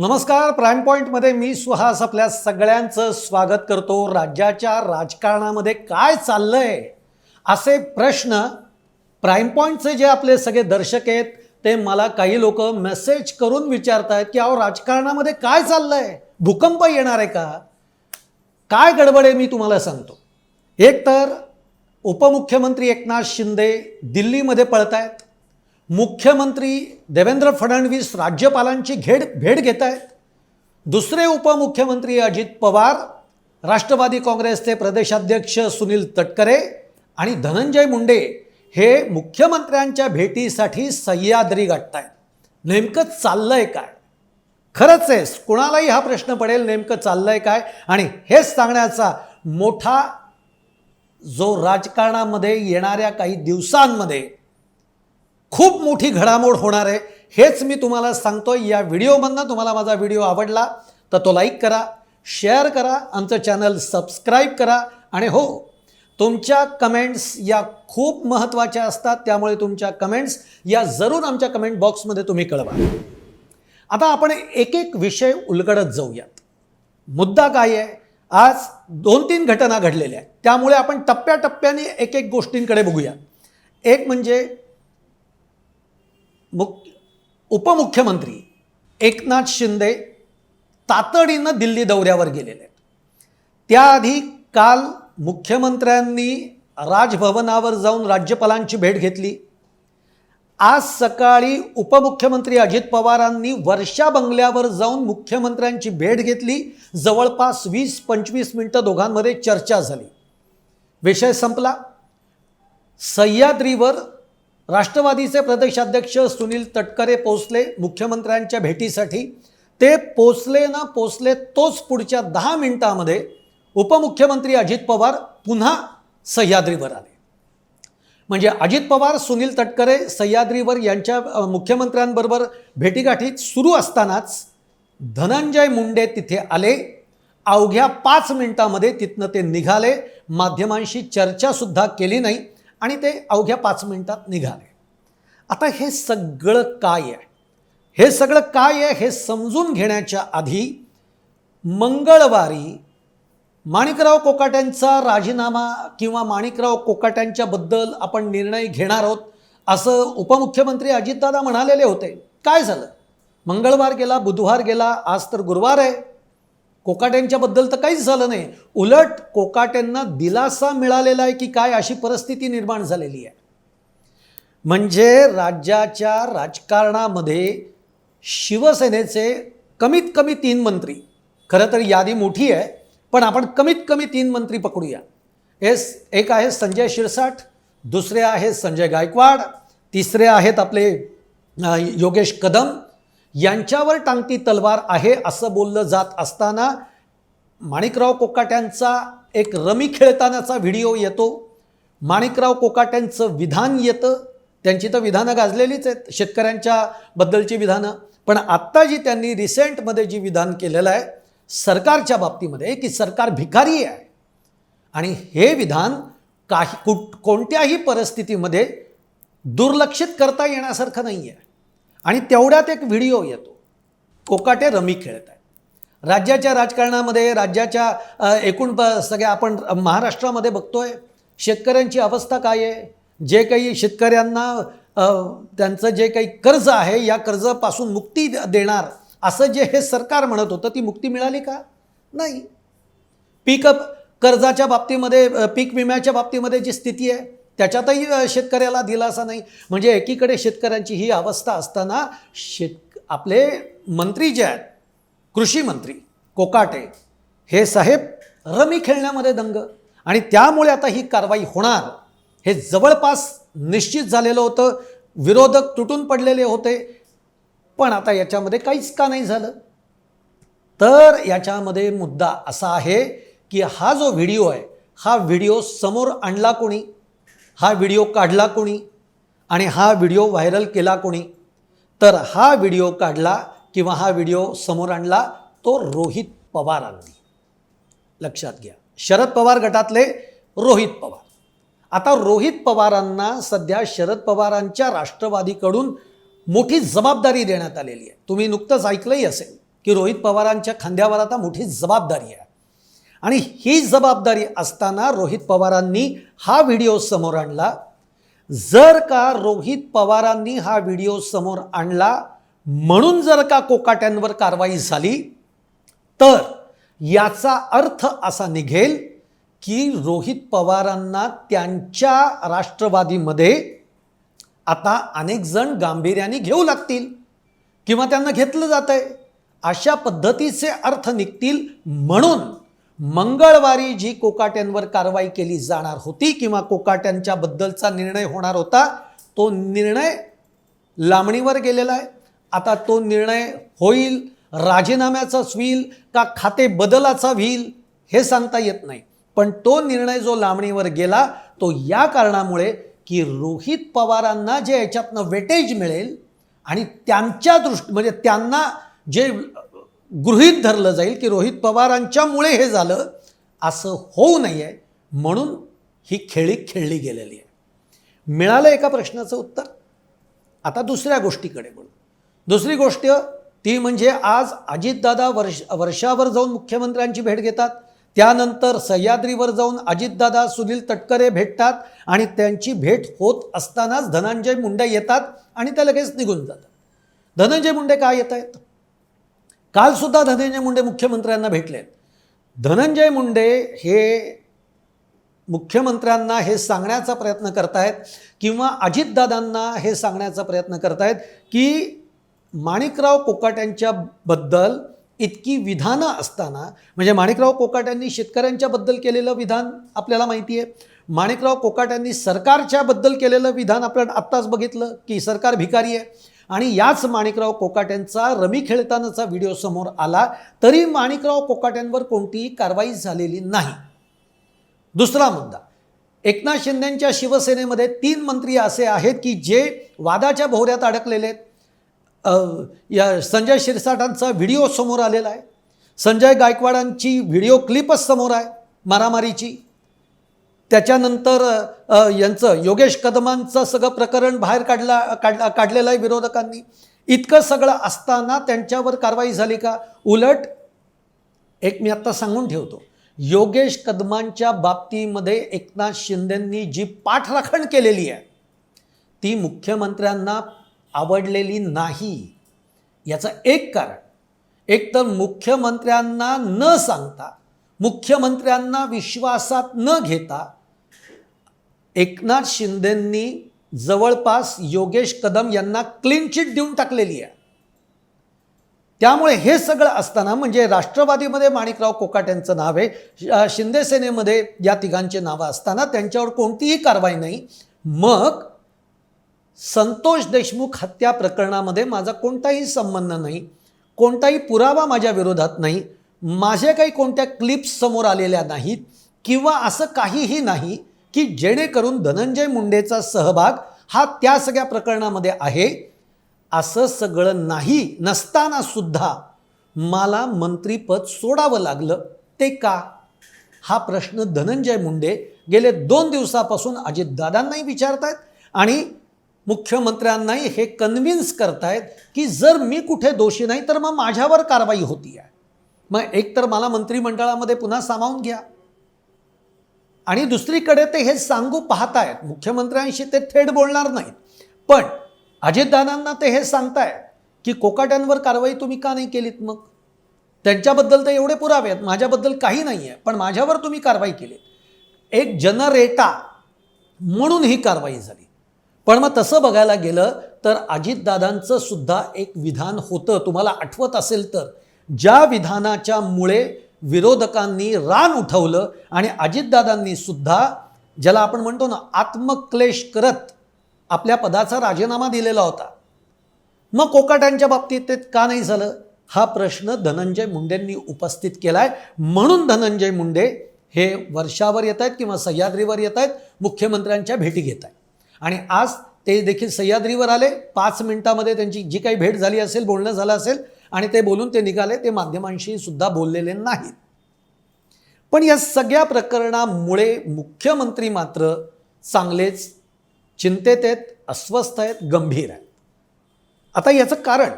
नमस्कार प्राईम पॉईंटमध्ये मी सुहास आपल्या सगळ्यांचं स्वागत करतो. राज्याच्या राजकारणामध्ये काय चाललंय? असे प्रश्न प्राईम पॉईंटचे जे आपले सगळे दर्शक आहेत ते मला काही लोक मेसेज करून विचारत आहेत की अहो राजकारणामध्ये काय चाललंय? भूकंप येणार आहे का? काय गडबड आहे मी तुम्हाला सांगतो. एक तर उपमुख्यमंत्री एकनाथ शिंदे दिल्लीमध्ये पळत आहेत मुख्यमंत्री देवेंद्र फडणवीस राज्यपालांची घेड भेट घेत आहेत दुसरे उपमुख्यमंत्री अजित पवार राष्ट्रवादी काँग्रेसचे प्रदेशाध्यक्ष सुनील तटकरे आणि धनंजय मुंडे हे मुख्यमंत्र्यांच्या भेटीसाठी सह्याद्री गाठत आहेत नेमकं चाललंय काय? खरंच आहेस कुणालाही हा प्रश्न पडेल नेमकं चाललंय काय? आणि हेच सांगण्याचा मोठा जो राजकारणामध्ये येणाऱ्या काही दिवसांमध्ये खूप मोठी घडामोड होणार आहे. हेच मी तुम्हाला सांगतो या व्हिडिओमधनं तुम्हाला माझा व्हिडिओ आवडला तर तो लाईक करा शेअर करा आमचं चॅनल सबस्क्राईब करा आणि हो तुमच्या कमेंट्स या खूप महत्त्वाच्या असतात. त्यामुळे तुमच्या कमेंट्स या जरूर आमच्या कमेंट बॉक्समध्ये तुम्ही कळवा. आता आपण एक एक विषय उलगडत जाऊयात. मुद्दा काय आहे? आज दोन तीन घटना घडलेल्या आहेत. त्यामुळे आपण टप्प्याटप्प्याने एक एक गोष्टींकडे बघूया. एक म्हणजे मुख्य उपमुख्यमंत्री एकनाथ शिंदे तातडीनं दिल्ली दौऱ्यावर गेलेले आहेत. त्याआधी काल मुख्यमंत्र्यांनी राजभवनावर जाऊन राज्यपालांची भेट घेतली. आज सकाळी उपमुख्यमंत्री अजित पवारांनी वर्षा बंगल्यावर जाऊन मुख्यमंत्र्यांची भेट घेतली. जवळपास वीस पंचवीस मिनटं दोघांमध्ये चर्चा झाली. विषय संपला. सह्याद्रीवर राष्ट्रवादीचे प्रदेशाध्यक्ष सुनील तटकरे पोचले मुख्यमंत्र्यांच्या भेटीसाठी. ते पोचले ना पोचले तोच पुढच्या दहा मिनिटामध्ये उपमुख्यमंत्री अजित पवार पुन्हा सह्याद्रीवर आले. म्हणजे अजित पवार सुनील तटकरे सह्याद्रीवर यांच्या मुख्यमंत्र्यांबरोबर भेटीगाठी सुरू असतानाच धनंजय मुंडे तिथे आले. अवघ्या पाच मिनिटामध्ये तिथनं ते निघाले. माध्यमांशी चर्चासुद्धा केली नाही आणि ते अवघ्या पाच मिनिटात निघाले. आता हे सगळं काय आहे? हे सगळं काय आहे हे समजून घेण्याच्या आधी मंगळवारी माणिकराव कोकाट्यांचा राजीनामा किंवा माणिकराव कोकाट्यांच्याबद्दल आपण निर्णय घेणार आहोत असं उपमुख्यमंत्री अजितदादा म्हणालेले होते. काय झालं? मंगळवार गेला बुधवार गेला आज तर गुरुवार आहे. कोकाट्यांच्याबद्दल तर काहीच झालं नाही. उलट कोकाट्यांना दिलासा मिळालेला आहे की काय अशी परिस्थिती निर्माण झालेली आहे? म्हणजे राज्याच्या राजकारणामध्ये शिवसेनेचे कमीत कमी तीन मंत्री. खरं तर यादी मोठी आहे पण आपण कमीत कमी तीन मंत्री पकडूया. एस एक आहे संजय शिरसाट दुसरे आहेत संजय गायकवाड तिसरे आहेत आपले योगेश कदम. यांच्यावर टांगती तलवार आहे असं बोललं जात असताना माणिकराव कोकाट्यांचा एक रमी खेळतानाचा व्हिडिओ येतो. माणिकराव कोकाट्यांचं विधान येतं. त्यांची तर विधानं गाजलेलीच आहेत शेतकऱ्यांच्या बद्दलची विधानं. पण आत्ता जी त्यांनी रिसेंटमध्ये जी विधान केलेलं आहे सरकारच्या बाबतीमध्ये की सरकार भिकारी आहे. आणि हे विधान काही कुठ कोणत्याही परिस्थितीमध्ये दुर्लक्षित करता येण्यासारखं नाही आहे आणि तेवढ्यात एक व्हिडिओ येतो. कोकाटे रमी खेळत आहेत. राज्याच्या राजकारणामध्ये राज्याच्या एकूण सगळ्या आपण महाराष्ट्रामध्ये बघतोय शेतकऱ्यांची अवस्था काय आहे? जे काही शेतकऱ्यांना त्यांचं जे काही कर्ज आहे या कर्जापासून मुक्ती द- देणार असं जे हे सरकार म्हणत होतं ती मुक्ती मिळाली का? नाही. पीक कर्जाच्या बाबतीमध्ये पीक विम्याच्या बाबतीमध्ये जी स्थिती आहे त्याच्यातही शेतकऱ्याला दिलासा नाही. म्हणजे एकीकडे शेतकऱ्यांची ही अवस्था असताना शेत आपले मंत्री जे आहेत कृषी मंत्री कोकाटे हे साहेब रमी खेळण्यामध्ये दंग. आणि त्यामुळे आता ही कारवाई होणार. हे जवळपास निश्चित झालेलं होतं. विरोधक तुटून पडलेले होते. पण आता याच्यामध्ये काहीच का नाही झालं? तर याच्यामध्ये मुद्दा असा आहे की हा जो व्हिडिओ आहे हा व्हिडिओ समोर आणला कोणी? हा व्हिडिओ काढला कोणी? आणि हा व्हिडिओ व्हायरल केला कोणी? तर हा व्हिडिओ काढला किंवा हा व्हिडिओ समोर आणला तो रोहित पवारांनी. लक्षात घ्या. शरद पवार गटातले रोहित पवार. आता रोहित पवारांना सध्या शरद पवारांच्या राष्ट्रवादीकडून मोठी जबाबदारी देण्यात आलेली आहे. तुम्ही नुकतंच ऐकलंही असेल की रोहित पवारांच्या खांद्यावर आता मोठी जबाबदारी आहे. आणि ही जबाबदारी असताना रोहित पवारांनी हा व्हिडिओ समोर आणला. जर का रोहित पवारांनी हा व्हिडिओ समोर आणला म्हणून जर का कोकाट्यांवर कारवाई झाली तर याचा अर्थ असा निघेल की रोहित पवारांना त्यांच्या राष्ट्रवादीमध्ये आता अनेक जण गांभीर्याने घेऊ लागतील किंवा त्यांना घेतलं जात आहे अशा पद्धतीचे अर्थ निघतील म्हणून मंगळवारी जी कोकाट्यांवर कारवाई केली जाणार होती किंवा कोकाट्यांच्या बद्दलचा निर्णय होणार होता तो निर्णय लांबणीवर गेलेला आहे. आता तो निर्णय होईल राजीनाम्याचाच होईल का खाते बदलाचा होईल हे सांगता येत नाही. पण तो निर्णय जो लांबणीवर गेला तो या कारणामुळे की रोहित पवारांना जे याच्यातनं वेटेज मिळेल आणि त्यांच्या दृष्टी म्हणजे त्यांना जे गृहीत धरलं जाईल की रोहित पवारांच्यामुळे हे झालं असं होऊ नये म्हणून ही खेळी खेळली गेलेली आहे. मिळालं एका प्रश्नाचं उत्तर? आता दुसऱ्या गोष्टीकडे बोलू दुसरी गोष्ट ती म्हणजे आज अजितदादा वर्ष वर्षावर जाऊन मुख्यमंत्र्यांची भेट घेतात. त्यानंतर सह्याद्रीवर जाऊन अजितदादा सुनील तटकरे भेटतात आणि त्यांची भेट होत असतानाच धनंजय मुंडे येतात आणि त्या लगेच निघून जातात. धनंजय मुंडे का येत आहेत? कालसुद्धा धनंजय मुंडे मुख्यमंत्र्यांना भेटले धनंजय मुंडे हे मुख्यमंत्र्यांना हे सांगण्याचा प्रयत्न करतायत किंवा अजितदादांना हे सांगण्याचा प्रयत्न करतायत की माणिकराव कोकाट्यांच्याबद्दल बद्दल इतकी विधानं असताना म्हणजे माणिकराव कोकाट्यांनी शेतकऱ्यांच्याबद्दल केलेलं विधान आपल्याला माहिती आहे. माणिकराव कोकाट्यांनी सरकारच्याबद्दल केलेलं विधान आपण आत्ताच बघितलं की सरकार भिकारी आहे. आणि याच माणिकराव कोकाट्यांचा रमी खेळतानाचा व्हिडिओ समोर आला तरी माणिकराव कोकाट्यांवर कोणतीही कारवाई झालेली नाही. दुसरा मुद्दा. एकनाथ शिंदेंच्या शिवसेनेमध्ये तीन मंत्री असे आहेत की जे वादाच्या भोवऱ्यात अडकलेले आहेत. या संजय शिरसाटांचा व्हिडिओ समोर आलेला आहे. संजय गायकवाडांची व्हिडिओ क्लिपच समोर आहे मारामारीची. त्याच्यानंतर यांचं योगेश कदमांचं सगळं प्रकरण बाहेर काढला काढला काढलेलं आहे विरोधकांनी. इतकं सगळं असताना त्यांच्यावर कारवाई झाली का? उलट एक मी आत्ता सांगून ठेवतो. योगेश कदमांच्या बाबतीमध्ये एकनाथ शिंदेंनी जी पाठराखण केलेली आहे ती मुख्यमंत्र्यांना आवडलेली नाही. याचं एक कारण एक तर मुख्यमंत्र्यांना न सांगता मुख्यमंत्र्यांना विश्वासात न घेता एकनाथ शिंदेंनी जवळपास योगेश कदम यांना क्लीन चिट देऊन टाकलेली आहे. त्यामुळे हे सगळं असताना म्हणजे राष्ट्रवादीमध्ये माणिकराव कोकाट्यांचं नाव आहे शिंदेसेनेमध्ये या तिघांचे नावं असताना त्यांच्यावर कोणतीही कारवाई नाही. मग संतोष देशमुख हत्या प्रकरणामध्ये माझा कोणताही संबंध नाही कोणताही पुरावा माझ्या विरोधात नाही माझ्या काही कोणत्या क्लिप्स समोर आलेल्या नाहीत किंवा असं काहीही नाही की जेणेकरून धनंजय मुंडेचा सहभाग हा त्या सगळ्या प्रकरणामध्ये आहे. असं सगळं नाही नसताना सुद्धा मला मंत्रीपद सोडावं लागलं. ते का? हा प्रश्न धनंजय मुंडे गेले दोन दिवसापासून अजितदादांनाही आहेत आणि मुख्यमंत्र्यांनाही हे कन्व्हिन्स करतायत की जर मी कुठे दोषी नाही तर मग माझ्यावर कारवाई होती आहे. मग एक तर मला मंत्रिमंडळामध्ये पुन्हा सामावून घ्या. आणि दुसरीकडे ते हे सांगू पाहतायत मुख्यमंत्र्यांशी ते थेट बोलणार नाहीत. पण अजितदादांना ते हे सांगतायत की कोकाट्यांवर कारवाई तुम्ही का नाही केलीत मग? त्यांच्याबद्दल तर एवढे पुरावे आहेत माझ्याबद्दल काही नाही आहे पण माझ्यावर तुम्ही कारवाई केलीत. एक जनरेटा म्हणून ही कारवाई झाली. पण मग तसं बघायला गेलं तर अजितदादांचं सुद्धा एक विधान होतं. तुम्हाला आठवत असेल तर. ज्या विधानाच्या मुळे विरोधकांनी रान उठवलं आणि अजितदादांनी सुद्धा ज्याला आपण म्हणतो ना आत्मक्लेश करत आपल्या पदाचा राजीनामा दिलेला होता. मग कोकाट्यांच्या बाबतीत ते का नाही झालं? हा प्रश्न धनंजय मुंडेंनी उपस्थित केला आहे म्हणून धनंजय मुंडे हे वर्षावर येत आहेत किंवा सह्याद्रीवर येत आहेत मुख्यमंत्र्यांच्या भेटी घेत आहेत आणि आज ते देखील सह्याद्रीवर आले. पाच मिनिटामध्ये त्यांची जी काही भेट झाली असेल बोलणं झालं असेल आणि ते बोलून ते निघाले. ते माध्यमांशी सुद्धा बोललेले नाहीत. पण या सगळ्या प्रकरणामुळे मुख्यमंत्री मात्र चांगलेच चिंतेत आहेत अस्वस्थ आहेत गंभीर आहेत. आता याचं कारण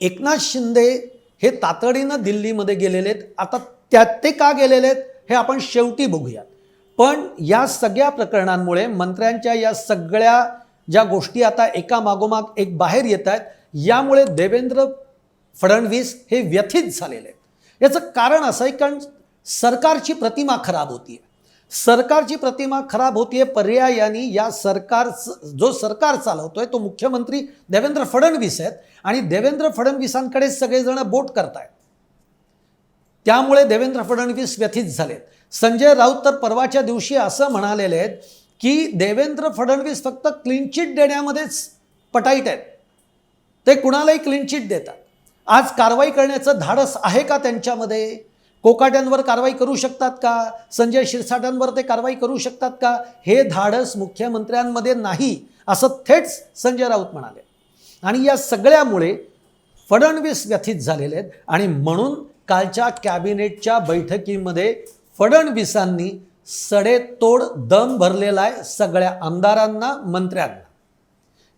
एकनाथ शिंदे हे तातडीनं दिल्लीमध्ये गेलेले आहेत. आता त्यात ते का गेलेले आहेत हे आपण शेवटी बघूयात. पण या सगळ्या प्रकरणांमुळे मंत्र्यांच्या या सगळ्या ज्या गोष्टी आता एका मागोमाग एक बाहेर येत आहेत यामुळे देवेंद्र फडणवीस हे व्यथित झालेले आहेत. याचं कारण असं आहे कारण सरकारची प्रतिमा खराब होतीये. सरकारची प्रतिमा खराब होतीये पर्यायाने या सरकार जो सरकार चालवतोय तो मुख्यमंत्री देवेंद्र फडणवीस आहेत. आणि देवेंद्र फडणवीसांकडे सगळेजण बोट करतायत. त्यामुळे देवेंद्र फडणवीस व्यथित झालेत. संजय राऊत तर परवाच्या दिवशी असं म्हणालेले आहेत की देवेंद्र फडणवीस फक्त क्लीनचिट देण्यामध्येच पटाईट आहेत. ते कुणालाही क्लीनचिट देतात. आज कारवाई करण्याचं धाडस आहे का त्यांच्यामध्ये? कोकाट्यांवर कारवाई करू शकतात का? संजय शिरसाटांवर ते कारवाई करू शकतात का? हे धाडस मुख्यमंत्र्यांमध्ये नाही असं थेट संजय राऊत म्हणाले. आणि या सगळ्यामुळे फडणवीस व्यथित झालेले आहेत. आणि म्हणून कालच्या कॅबिनेटच्या बैठकीमध्ये फडणवीसांनी सडेतोड दम भरलेला आहे सगळ्या आमदारांना मंत्र्यांना.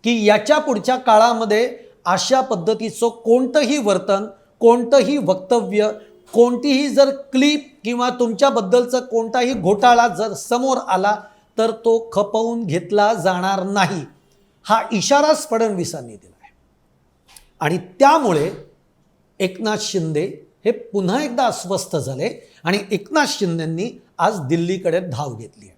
की याच्या पुढच्या काळामध्ये अशा पद्धतीचं कोणतंही वर्तन कोणतंही वक्तव्य कोणतीही जर क्लिप किंवा तुमच्याबद्दलचं कोणताही घोटाळा जर समोर आला तर तो खपवून घेतला जाणार नाही हा इशाराच फडणवीसांनी दिला आहे आणि त्यामुळे एकनाथ शिंदे हे पुन्हा एकदा अस्वस्थ झाले आणि एकनाथ शिंदेंनी आज दिल्लीकडे धाव घेतली आहे.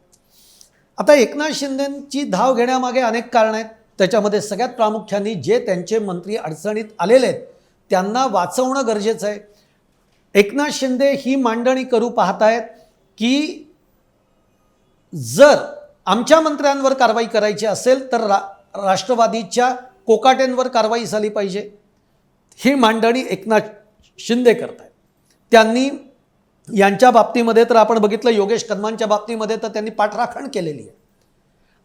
आता एकनाथ शिंदेंची धाव घेण्यामागे अनेक कारणं आहेत. त्याच्यामध्ये सगळ्यात प्रामुख्याने जे त्यांचे मंत्री अडचणीत आलेले आहेत त्यांना वाचवणं गरजेचं आहे. एकनाथ शिंदे ही मांडणी करू पाहतायत की जर आमच्या मंत्र्यांवर कारवाई करायची असेल तर रा राष्ट्रवादीच्या कोकाटेंवर कारवाई झाली पाहिजे. ही मांडणी एकनाथ शिंदे करत आहेत त्यांनी यांच्या बाबतीमध्ये तर आपण बघितलं योगेश कदमांच्या बाबतीमध्ये तर त्यांनी पाठराखण केलेली आहे.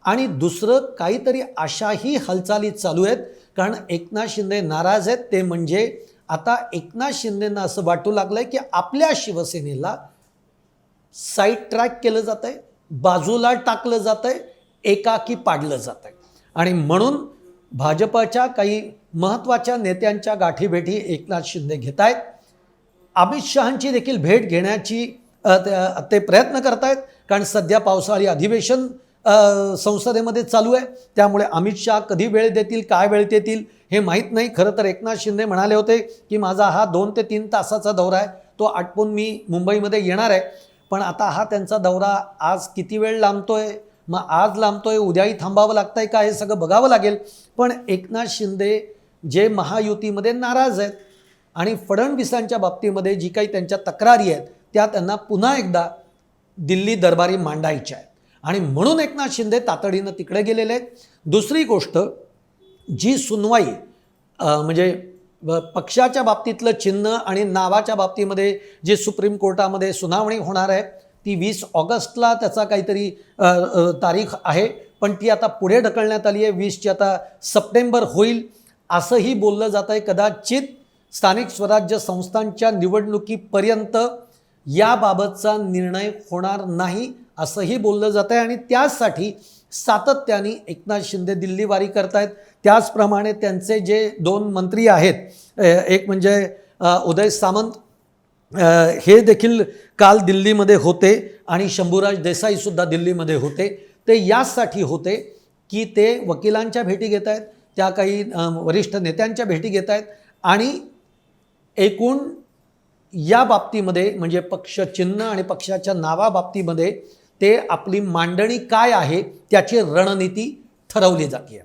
आणि दुसरं काहीतरी अशाही हालचाली चालू आहेत कारण एकनाथ शिंदे नाराज आहेत. ते म्हणजे आता एकनाथ शिंदेंना असं वाटू लागलं आहे की आपल्या शिवसेनेला साईड ट्रॅक केलं जात आहे बाजूला टाकलं जात आहे एकाकी पाडलं जात आहे आणि म्हणून भाजपच्या काही महत्त्वाच्या नेत्यांच्या गाठीभेटी एकनाथ शिंदे घेत आहेत. अमित शहांची देखील भेट घेण्याची ते- प्रयत्न करत आहेत कारण सध्या पावसाळी अधिवेशन संसदेमध्ये चालू आहे. त्यामुळे अमित शहा कधी वेळ देतील काय वेळ देतील हे माहीत नाही. खरं तर एकनाथ शिंदे म्हणाले होते की माझा हा दोन ते तीन तासाचा दौरा आहे. तो आटपून मी मुंबईमध्ये येणार आहे. पण आता हा त्यांचा दौरा आज किती वेळ लांबतो आहे मग आज लांबतोय उद्याही थांबावं लागतंय का हे सगळं बघावं लागेल. पण एकनाथ शिंदे जे महायुतीमध्ये नाराज आहेत आणि फडणवीसांच्या बाबतीमध्ये जी काही त्यांच्या तक्रारी आहेत त्या त्यांना पुन्हा एकदा दिल्ली दरबारी मांडायच्या आहेत. आणि म्हणून एकनाथ शिंदे तातडीनं तिकडे गेलेले आहेत. दुसरी गोष्ट जी सुनवाई म्हणजे पक्षाच्या बाबतीतलं चिन्ह आणि नावाच्या बाबतीमध्ये जे सुप्रीम कोर्टामध्ये सुनावणी होणार आहे ती वीस ऑगस्टला त्याचा काहीतरी तारीख आहे. पण ती आता पुढे ढकलण्यात आली आहे. वीसची आता सप्टेंबर होईल असंही बोललं जात आहे. कदाचित स्थानिक स्वराज्य संस्थांच्या निवडणुकीपर्यंत याबाबतचा निर्णय होणार नाही असंही बोललं जात आहे. आणि त्यासाठी सातत्याने एकनाथ शिंदे दिल्लीवारी करतायत. त्याचप्रमाणे त्यांचे जे दोन मंत्री आहेत एक म्हणजे उदय सामंत हे देखील काल दिल्लीमध्ये होते आणि शंभूराज देसाईसुद्धा दिल्लीमध्ये होते. ते यासाठी होते की ते वकिलांच्या भेटी घेत आहेत त्या काही वरिष्ठ नेत्यांच्या भेटी घेत आहेत आणि एकूण या बाबतीमध्ये म्हणजे पक्षचिन्ह आणि पक्षाच्या नावाबाबतीमध्ये ते आपली मांडणी काय आहे त्याची रणनीती ठरवली जाते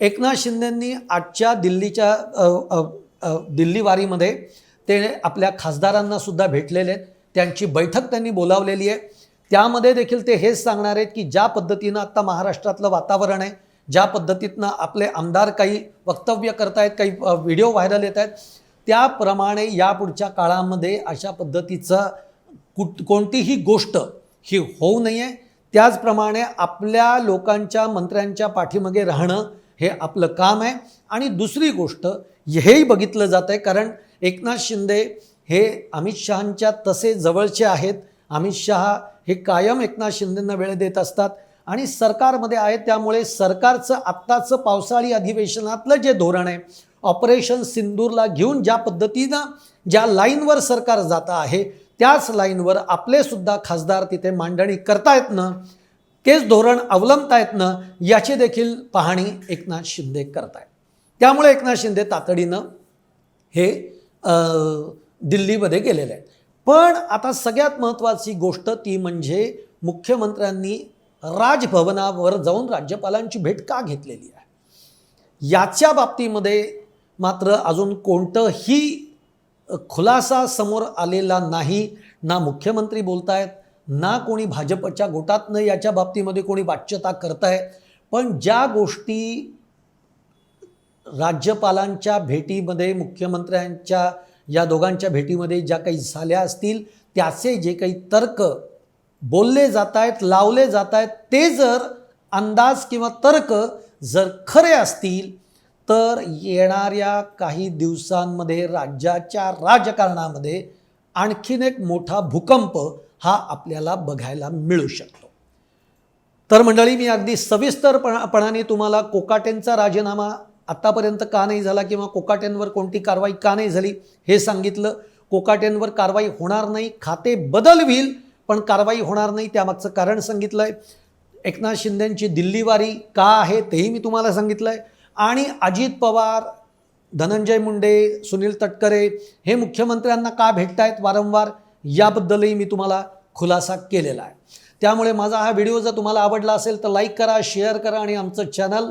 एकनाथ शिंदेंनी आजच्या दिल्लीच्या दिल्लीवारीमध्ये ते आपल्या खासदारांना सुद्धा भेटलेले आहेत. त्यांची बैठक त्यांनी बोलावलेली आहे. त्यामध्ये देखील ते हेच सांगणार आहेत की ज्या पद्धतीनं आत्ता महाराष्ट्रातलं वातावरण आहे ज्या पद्धतीतनं आपले आमदार काही वक्तव्य करतायत काही व्हिडिओ व्हायरल येत आहेत त्याप्रमाणे यापुढच्या काळामध्ये अशा पद्धतीचं कुठ कोणतीही गोष्ट ही होऊ नये. त्याचप्रमाणे आपल्या लोकांच्या मंत्र्यांच्या पाठीमागे राहणं हे आपलं काम आहे. आणि दुसरी गोष्ट हेही बघितलं जात आहे कारण एकनाथ शिंदे हे अमित शहांच्या तसे जवळचे आहेत. अमित शहा हे कायम एकनाथ शिंदेंना वेळ देत असतात आणि सरकारमध्ये आहेत. त्यामुळे सरकारचं आत्ताचं पावसाळी अधिवेशनातलं जे धोरण आहे ऑपरेशन सिंदूरला घेऊन ज्या पद्धतीनं ज्या लाईनवर सरकार जातं आहे त्याच लाईनवर आपलेसुद्धा खासदार तिथे मांडणी करतायत ना तेच धोरण अवलंबतायत ना याची देखील पाहणी एकनाथ शिंदे करतायत. त्यामुळे एकनाथ शिंदे तातडीनं हे दिल्लीमध्ये गेलेले आहेत पण आता सगळ्यात महत्त्वाची गोष्ट ती म्हणजे मुख्यमंत्र्यांनी राजभवनावर जाऊन राज्यपालांची भेट का घेतलेली आहे? याच्या बाबतीमध्ये मात्र अजून कोणतंही खुलासा समोर आलेला नाही ना मुख्यमंत्री बोलतायत ना कोणी भाजपच्या गोटातनं याच्या बाबतीमध्ये कोणी वाच्यता करताय पण ज्या गोष्टी राज्यपालांच्या भेटीमध्ये मुख्यमंत्र्यांच्या या दोघांच्या भेटीमध्ये ज्या काही झाल्या असतील त्याचे जे काही तर्क बोलले जात आहेत लावले जात आहेत ते जर अंदाज किंवा तर्क जर खरे असतील तर येणाऱ्या काही दिवसांमध्ये राज्याच्या राजकारणामध्ये आणखीन एक मोठा भूकंप हा आपल्याला बघायला मिळू शकतो. तर मंडळी मी अगदी सविस्तरपणापणाने तुम्हाला कोकाटेंचा राजीनामा आत्तापर्यंत का नाही झाला किंवा कोकाट्यांवर कोणती कारवाई का नाही झाली हे सांगितलं. कोकाट्यांवर कारवाई होणार नाही खाते बदल होईल पण कारवाई होणार नाही त्यामागचं कारण सांगितलं आहे एकनाथ शिंदेंची दिल्लीवारी का आहे तेही मी तुम्हाला सांगितलं आहे आणि अजित पवार धनंजय मुंडे सुनील तटकरे हे मुख्यमंत्र्यांना का भेटतायत वारंवार याबद्दलही मी तुम्हाला खुलासा केलेला आहे. त्यामुळे माझा हा व्हिडिओ जर तुम्हाला आवडला असेल तर लाईक करा शेअर करा आणि आमचं चॅनल